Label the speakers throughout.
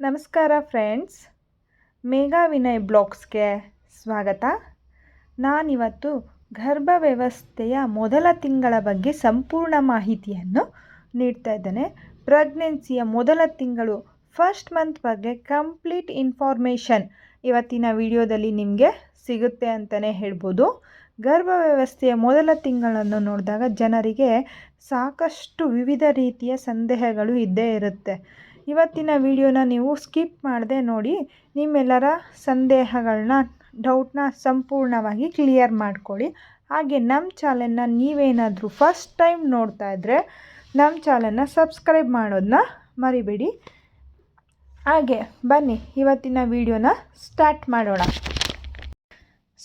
Speaker 1: ನಮಸ್ಕಾರ ಫ್ರೆಂಡ್ಸ್. ಮೇಘಾ ವಿನಯ್ ಬ್ಲಾಗ್ಸ್ಗೆ ಸ್ವಾಗತ. ನಾನಿವತ್ತು ಗರ್ಭ ವ್ಯವಸ್ಥೆಯ ಮೊದಲ ತಿಂಗಳ ಬಗ್ಗೆ ಸಂಪೂರ್ಣ ಮಾಹಿತಿಯನ್ನು ನೀಡ್ತಾ ಇದ್ದೇನೆ. ಪ್ರೆಗ್ನೆನ್ಸಿಯ ಮೊದಲ ತಿಂಗಳು ಫಸ್ಟ್ ಮಂತ್ ಬಗ್ಗೆ ಕಂಪ್ಲೀಟ್ ಇನ್ಫಾರ್ಮೇಷನ್ ಇವತ್ತಿನ ವಿಡಿಯೋದಲ್ಲಿ ನಿಮಗೆ ಸಿಗುತ್ತೆ ಅಂತಲೇ ಹೇಳ್ಬೋದು. ಗರ್ಭ ವ್ಯವಸ್ಥೆಯ ಮೊದಲ ತಿಂಗಳನ್ನು ನೋಡಿದಾಗ ಜನರಿಗೆ ಸಾಕಷ್ಟು ವಿವಿಧ ರೀತಿಯ ಸಂದೇಹಗಳು ಇದ್ದೇ ಇರುತ್ತೆ. ಇವತ್ತಿನ ವಿಡಿಯೋನ ನೀವು ಸ್ಕಿಪ್ ಮಾಡದೆ ನೋಡಿ, ನಿಮ್ಮೆಲ್ಲರ ಸಂದೇಹಗಳನ್ನ ಡೌಟ್ನ ಸಂಪೂರ್ಣವಾಗಿ ಕ್ಲಿಯರ್ ಮಾಡ್ಕೊಳ್ಳಿ. ಹಾಗೆ ನಮ್ಮ ಚಾನಲ್ನ ನೀವೇನಾದರೂ ಫಸ್ಟ್ ಟೈಮ್ ನೋಡ್ತಾ ಇದ್ದರೆ ನಮ್ಮ ಚಾನಲ್ನ ಸಬ್ಸ್ಕ್ರೈಬ್ ಮಾಡೋದನ್ನ ಮರಿಬೇಡಿ. ಹಾಗೆ ಬನ್ನಿ, ಇವತ್ತಿನ ವಿಡಿಯೋನ ಸ್ಟಾರ್ಟ್ ಮಾಡೋಣ.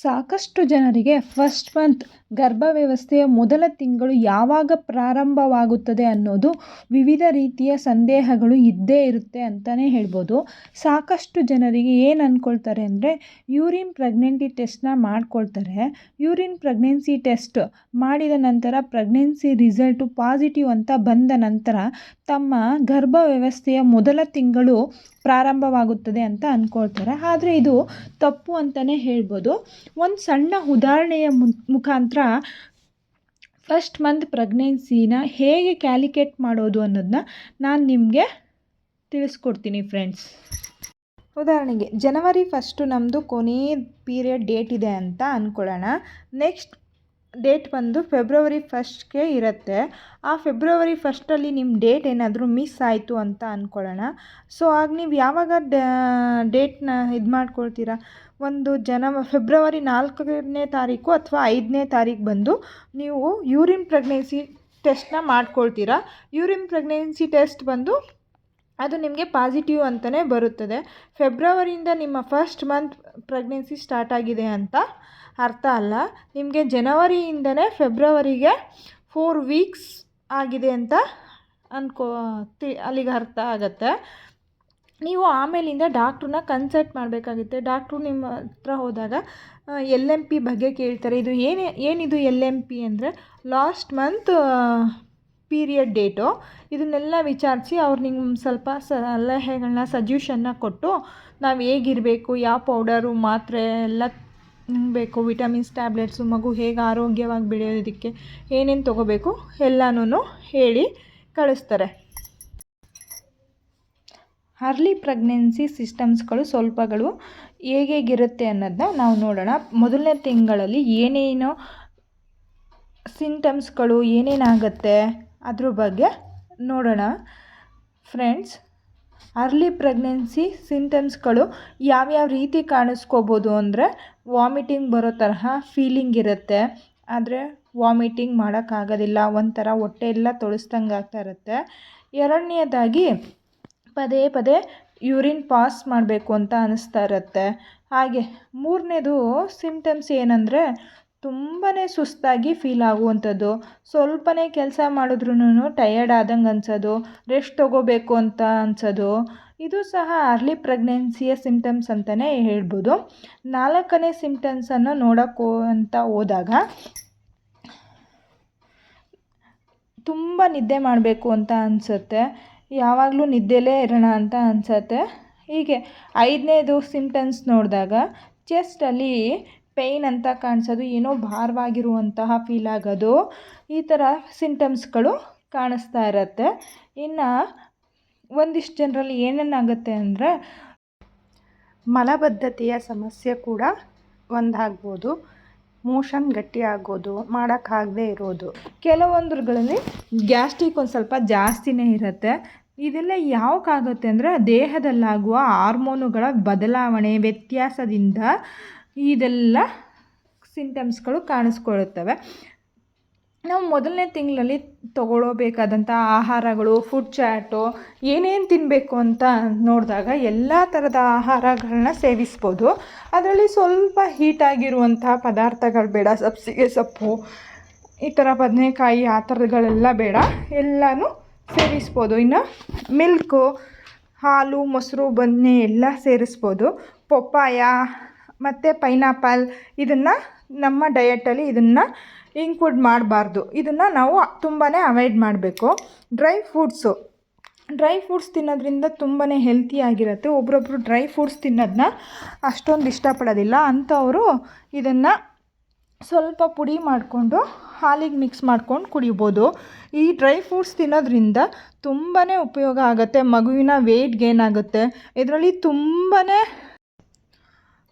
Speaker 1: ಸಾಕಷ್ಟು ಜನರಿಗೆ ಫಸ್ಟ್ ಮಂತ್ ಗರ್ಭ ವ್ಯವಸ್ಥೆಯ ಮೊದಲ ತಿಂಗಳು ಯಾವಾಗ ಪ್ರಾರಂಭವಾಗುತ್ತದೆ ಅನ್ನೋದು ವಿವಿಧ ರೀತಿಯ ಸಂದೇಹಗಳು ಇದ್ದೇ ಇರುತ್ತೆ ಅಂತಲೇ ಹೇಳ್ಬೋದು. ಸಾಕಷ್ಟು ಜನರಿಗೆ ಏನು ಅಂದ್ಕೊಳ್ತಾರೆ ಅಂದರೆ, ಯೂರಿನ್ ಪ್ರೆಗ್ನೆಂಟಿ ಟೆಸ್ಟ್ನ ಮಾಡ್ಕೊಳ್ತಾರೆ. ಯೂರಿನ್ ಪ್ರೆಗ್ನೆನ್ಸಿ ಟೆಸ್ಟ್ ಮಾಡಿದ ನಂತರ ಪ್ರೆಗ್ನೆನ್ಸಿ ರಿಸಲ್ಟು ಪಾಸಿಟಿವ್ ಅಂತ ಬಂದ ನಂತರ ತಮ್ಮ ಗರ್ಭ ವ್ಯವಸ್ಥೆಯ ಮೊದಲ ತಿಂಗಳು ಪ್ರಾರಂಭವಾಗುತ್ತದೆ ಅಂತ ಅಂದ್ಕೊಳ್ತಾರೆ ಆದರೆ ಇದು ತಪ್ಪು ಅಂತಲೇ ಹೇಳ್ಬೋದು. ಒಂದು ಸಣ್ಣ ಉದಾಹರಣೆಯ ಮುಖಾಂತರ ಫಸ್ಟ್ ಮಂತ್ ಪ್ರೆಗ್ನೆನ್ಸಿನ ಹೇಗೆ ಕ್ಯಾಲಿಕೇಟ್ ಮಾಡೋದು ಅನ್ನೋದನ್ನ ನಾನು ನಿಮಗೆ ತಿಳಿಸ್ಕೊಡ್ತೀನಿ ಫ್ರೆಂಡ್ಸ್ ಉದಾಹರಣೆಗೆ ಜನವರಿ ಫಸ್ಟು ನಮ್ಮದು ಕೊನೆಯ ಪೀರಿಯಡ್ ಡೇಟ್ ಇದೆ ಅಂತ ಅಂದ್ಕೊಳ್ಳೋಣ ನೆಕ್ಸ್ಟ್ ಡೇಟ್ ಬಂದು ಫೆಬ್ರವರಿ ಫಸ್ಟ್ಗೆ ಇರುತ್ತೆ. ಆ ಫೆಬ್ರವರಿ ಫಸ್ಟಲ್ಲಿ ನಿಮ್ಮ ಡೇಟ್ ಏನಾದರೂ ಮಿಸ್ ಆಯಿತು ಅಂತ ಅಂದ್ಕೊಳ್ಳೋಣ ಸೊ ಆಗ ನೀವು ಯಾವಾಗ ಡೇಟ್ನ ಇದು ಮಾಡ್ಕೊಳ್ತೀರಾ? ಒಂದು ಜನವ ಫೆಬ್ರವರಿ ನಾಲ್ಕನೇ ತಾರೀಕು ಅಥವಾ ಐದನೇ ತಾರೀಕು ಬಂದು ನೀವು ಯೂರಿನ್ ಪ್ರೆಗ್ನೆನ್ಸಿ ಟೆಸ್ಟ್ನ ಮಾಡ್ಕೊಳ್ತೀರಾ. ಯೂರಿನ್ ಪ್ರೆಗ್ನೆನ್ಸಿ ಟೆಸ್ಟ್ ಬಂದು ಅದು ನಿಮಗೆ ಪಾಸಿಟಿವ್ ಅಂತಲೇ ಬರುತ್ತದೆ. ಫೆಬ್ರವರಿಯಿಂದ ನಿಮ್ಮ ಫಸ್ಟ್ ಮಂತ್ ಪ್ರೆಗ್ನೆನ್ಸಿ ಸ್ಟಾರ್ಟ್ ಆಗಿದೆ ಅಂತ ಅರ್ಥ ಅಲ್ಲ. ನಿಮಗೆ ಜನವರಿಯಿಂದನೇ ಫೆಬ್ರವರಿಗೆ ಫೋರ್ ವೀಕ್ಸ್ ಆಗಿದೆ ಅಂತ ಅನ್ಕೋ ತಿ ಅಲ್ಲಿಗೆ ಅರ್ಥ ಆಗುತ್ತೆ. ನೀವು ಆಮೇಲಿಂದ ಡಾಕ್ಟ್ರನ್ನ ಕನ್ಸಲ್ಟ್ ಮಾಡಬೇಕಾಗುತ್ತೆ. ಡಾಕ್ಟ್ರು ನಿಮ್ಮ ಹತ್ರ ಹೋದಾಗ ಎಲ್ ಎಂ ಪಿ ಬಗ್ಗೆ ಕೇಳ್ತಾರೆ. ಇದು ಏನೇ, ಏನಿದು ಎಲ್ ಎಂ ಪಿ ಅಂದರೆ, ಲಾಸ್ಟ್ ಮಂತ್ ಪೀರಿಯಡ್ ಡೇಟು. ಇದನ್ನೆಲ್ಲ ವಿಚಾರಿಸಿ ಅವ್ರು ನಿಮ್ಗೆ ಸ್ವಲ್ಪ ಸಲಹೆಗಳನ್ನ, ಸಜೆಷನ್ನ ಕೊಟ್ಟು, ನಾವು ಹೇಗಿರಬೇಕು, ಯಾವ ಪೌಡರು, ಮಾತ್ರೆ ಎಲ್ಲ ಬೇಕು, ವಿಟಮಿನ್ಸ್, ಟ್ಯಾಬ್ಲೆಟ್ಸು, ಮಗು ಹೇಗೆ ಆರೋಗ್ಯವಾಗಿ ಬೆಳೆಯೋದಕ್ಕೆ ಏನೇನು ತೊಗೋಬೇಕು ಎಲ್ಲನೂ ಹೇಳಿ ಕಳಿಸ್ತಾರೆ. ಅರ್ಲಿ ಪ್ರೆಗ್ನೆನ್ಸಿ ಸಿಸ್ಟಮ್ಸ್ಗಳು ಸ್ವಲ್ಪಗಳು ಹೇಗೇಗಿರುತ್ತೆ ಅನ್ನೋದನ್ನ ನಾವು ನೋಡೋಣ. ಮೊದಲನೇ ತಿಂಗಳಲ್ಲಿ ಏನೇನು ಸಿಂಟಮ್ಸ್ಗಳು ಏನೇನಾಗುತ್ತೆ ಅದ್ರ ಬಗ್ಗೆ ನೋಡೋಣ. ಫ್ರೆಂಡ್ಸ್ ಅರ್ಲಿ ಪ್ರೆಗ್ನೆನ್ಸಿ ಸಿಂಟಮ್ಸ್ಗಳು ಯಾವ್ಯಾವ ರೀತಿ ಕಾಣಿಸ್ಕೋಬೋದು ಅಂದರೆ ವಾಮಿಟಿಂಗ್ ಬರೋ ತರಹ ಫೀಲಿಂಗ್ ಇರುತ್ತೆ. ಆದರೆ ವಾಮಿಟಿಂಗ್ ಮಾಡೋಕ್ಕಾಗೋದಿಲ್ಲ, ಒಂಥರ ಹೊಟ್ಟೆ ಎಲ್ಲ ತೊಳಸ್ದಂಗೆ ಆಗ್ತಾ ಇರುತ್ತೆ. ಎರಡನೇದಾಗಿ ಪದೇ ಪದೇ ಯೂರಿನ್ ಪಾಸ್ ಮಾಡಬೇಕು ಅಂತ ಅನ್ನಿಸ್ತಾ ಇರುತ್ತೆ. ಹಾಗೆ ಮೂರನೇದು ಸಿಮ್ಟಮ್ಸ್ ಏನಂದರೆ ತುಂಬಾ ಸುಸ್ತಾಗಿ ಫೀಲ್ ಆಗುವಂಥದ್ದು. ಸ್ವಲ್ಪನೇ ಕೆಲಸ ಮಾಡಿದ್ರೂ ಟಯರ್ಡ್ ಆದಂಗೆ ಅನ್ಸೋದು, ರೆಸ್ಟ್ ತೊಗೋಬೇಕು ಅಂತ ಅನ್ಸೋದು. ಇದು ಸಹ ಅರ್ಲಿ ಪ್ರೆಗ್ನೆನ್ಸಿಯ ಸಿಮ್ಟಮ್ಸ್ ಅಂತಲೇ ಹೇಳ್ಬೋದು. ನಾಲ್ಕನೇ ಸಿಮ್ಟಮ್ಸನ್ನು ನೋಡೋಕ್ಕೋ ಅಂತ ಹೋದಾಗ ತುಂಬ ನಿದ್ದೆ ಮಾಡಬೇಕು ಅಂತ ಅನಿಸುತ್ತೆ. ಯಾವಾಗಲೂ ನಿದ್ದೆಲೇ ಇರೋಣ ಅಂತ ಅನಿಸತ್ತೆ. ಹೀಗೆ ಐದನೇದು ಸಿಮ್ಟಮ್ಸ್ ನೋಡಿದಾಗ ಚೆಸ್ಟಲ್ಲಿ ಪೇಯ್ನ್ ಅಂತ ಕಾಣಿಸೋದು ಏನೋ ಭಾರವಾಗಿರುವಂತಹ ಫೀಲ್ ಆಗೋದು. ಈ ಥರ ಸಿಂಟಮ್ಸ್ಗಳು ಕಾಣಿಸ್ತಾ ಇರತ್ತೆ. ಇನ್ನು ಒಂದಿಷ್ಟು ಜನರಲ್ಲಿ ಏನೇನಾಗುತ್ತೆ ಅಂದರೆ ಮಲಬದ್ಧತೆಯ ಸಮಸ್ಯೆ ಕೂಡ ಒಂದಾಗ್ಬೋದು. ಮೋಷನ್ ಗಟ್ಟಿ ಆಗೋದು ಮಾಡೋಕ್ಕಾಗದೇ ಇರೋದು. ಕೆಲವೊಂದ್ರಗಳಲ್ಲಿ ಗ್ಯಾಸ್ಟ್ರಿಕ್ ಒಂದು ಸ್ವಲ್ಪ ಜಾಸ್ತಿನೇ ಇರುತ್ತೆ. ಇದೆಲ್ಲ ಯಾವಕ್ಕಾಗುತ್ತೆ ಅಂದರೆ ದೇಹದಲ್ಲಾಗುವ ಹಾರ್ಮೋನುಗಳ ಬದಲಾವಣೆ, ವ್ಯತ್ಯಾಸದಿಂದ ಇದೆಲ್ಲ ಸಿಂಟಮ್ಸ್ಗಳು ಕಾಣಿಸ್ಕೊಳ್ಳುತ್ತವೆ. ನಾವು ಮೊದಲನೇ ತಿಂಗಳಲ್ಲಿ ತಗೊಳ್ಳಬೇಕಾದಂಥ ಆಹಾರಗಳು ಫುಡ್ ಚಾಟು ಏನೇನು ತಿನ್ನಬೇಕು ಅಂತ ನೋಡಿದಾಗ ಎಲ್ಲ ಥರದ ಆಹಾರಗಳನ್ನ ಸೇವಿಸ್ಬೋದು. ಅದರಲ್ಲಿ ಸ್ವಲ್ಪ ಹೀಟಾಗಿರುವಂಥ ಪದಾರ್ಥಗಳು ಬೇಡ, ಸಬ್ಸಿಗೆ ಸೊಪ್ಪು, ಈ ಥರ ಬದನೆಕಾಯಿ ಆ ಥರಗಳೆಲ್ಲ ಬೇಡ, ಎಲ್ಲನೂ ಸೇವಿಸ್ಬೋದು. ಇನ್ನು ಮಿಲ್ಕು ಹಾಲು, ಮೊಸರು, ಬನ್ನಿ ಎಲ್ಲ ಸೇರಿಸ್ಬೋದು. ಪಪ್ಪಾಯ ಮತ್ತು ಪೈನಾಪಲ್ ಇದನ್ನು ನಮ್ಮ ಡಯಟಲ್ಲಿ ಇದನ್ನು ಇನ್ಕ್ಲೂಡ್ ಮಾಡಬಾರ್ದು. ಇದನ್ನು ನಾವು ತುಂಬಾ ಅವಾಯ್ಡ್ ಮಾಡಬೇಕು. ಡ್ರೈ ಫ್ರೂಟ್ಸು ಡ್ರೈ ಫ್ರೂಟ್ಸ್ ತಿನ್ನೋದ್ರಿಂದ ತುಂಬಾ ಹೆಲ್ತಿಯಾಗಿರುತ್ತೆ ಒಬ್ರೊಬ್ಬರು ಡ್ರೈ ಫ್ರೂಟ್ಸ್ ತಿನ್ನೋದನ್ನ ಅಷ್ಟೊಂದು ಇಷ್ಟಪಡೋದಿಲ್ಲ. ಅಂಥವರು ಇದನ್ನು ಸ್ವಲ್ಪ ಪುಡಿ ಮಾಡಿಕೊಂಡು, ಹಾಲಿಗೆ ಮಿಕ್ಸ್ ಮಾಡ್ಕೊಂಡು ಕುಡಿಬೋದು. ಈ ಡ್ರೈ ಫ್ರೂಟ್ಸ್ ತಿನ್ನೋದ್ರಿಂದ ತುಂಬಾ ಉಪಯೋಗ ಆಗುತ್ತೆ. ಮಗುವಿನ ವೆಯ್ಟ್ ಗೇನ್ ಆಗುತ್ತೆ. ಇದರಲ್ಲಿ ತುಂಬಾ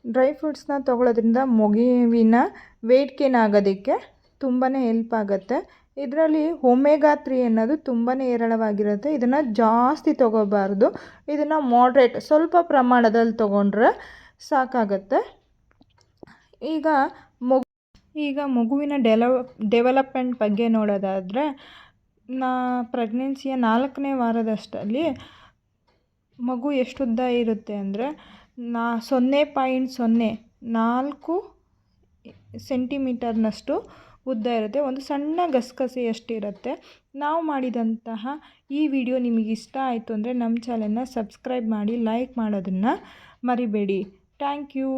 Speaker 1: ಡ್ರೈ ಫ್ರೂಟ್ಸ್ನ ತೊಗೊಳೋದ್ರಿಂದ ಮಗುವಿನ ವೆಯ್ಟ್ ಗೇನ್ ಆಗೋದಕ್ಕೆ ತುಂಬಾ ಹೆಲ್ಪ್ ಆಗುತ್ತೆ. ಇದರಲ್ಲಿ ಒಮೆಗಾ ತ್ರೀ ಅನ್ನೋದು ತುಂಬಾ ಹೇರಳವಾಗಿರುತ್ತೆ. ಇದನ್ನು ಜಾಸ್ತಿ ತೊಗೋಬಾರ್ದು. ಇದನ್ನು ಮಾಡ್ರೇಟ್ ಸ್ವಲ್ಪ ಪ್ರಮಾಣದಲ್ಲಿ ತೊಗೊಂಡ್ರೆ ಸಾಕಾಗುತ್ತೆ. ಈಗ ಮಗು, ಈಗ ಮಗುವಿನ ಡೆಲವ ಡೆವಲಪ್ಮೆಂಟ್ ಬಗ್ಗೆ ನೋಡೋದಾದರೆ, ನಾ ಪ್ರೆಗ್ನೆನ್ಸಿಯ ನಾಲ್ಕನೇ ವಾರದಷ್ಟಲ್ಲಿ ಮಗು ಎಷ್ಟು ಉದ್ದ ಇರುತ್ತೆ ಅಂದರೆ, ನಾ ಸೊನ್ನೆ ಪಾಯಿಂಟ್ ಸೊನ್ನೆ ನಾಲ್ಕು ಸೆಂಟಿಮೀಟರ್ನಷ್ಟು ಉದ್ದ ಇರುತ್ತೆ. ಒಂದು ಸಣ್ಣ ಗಸಗಸೆಯಷ್ಟಿರುತ್ತೆ. ನಾವು ಮಾಡಿದಂತಹ ಈ ವಿಡಿಯೋ ನಿಮಗೆ ಇಷ್ಟ ಆಯಿತು ಅಂದರೆ ನಮ್ಮ ಚಾನೆಲ್ನ ಸಬ್ಸ್ಕ್ರೈಬ್ ಮಾಡಿ ಲೈಕ್ ಮಾಡೋದನ್ನು ಮರಿಬೇಡಿ. Thank you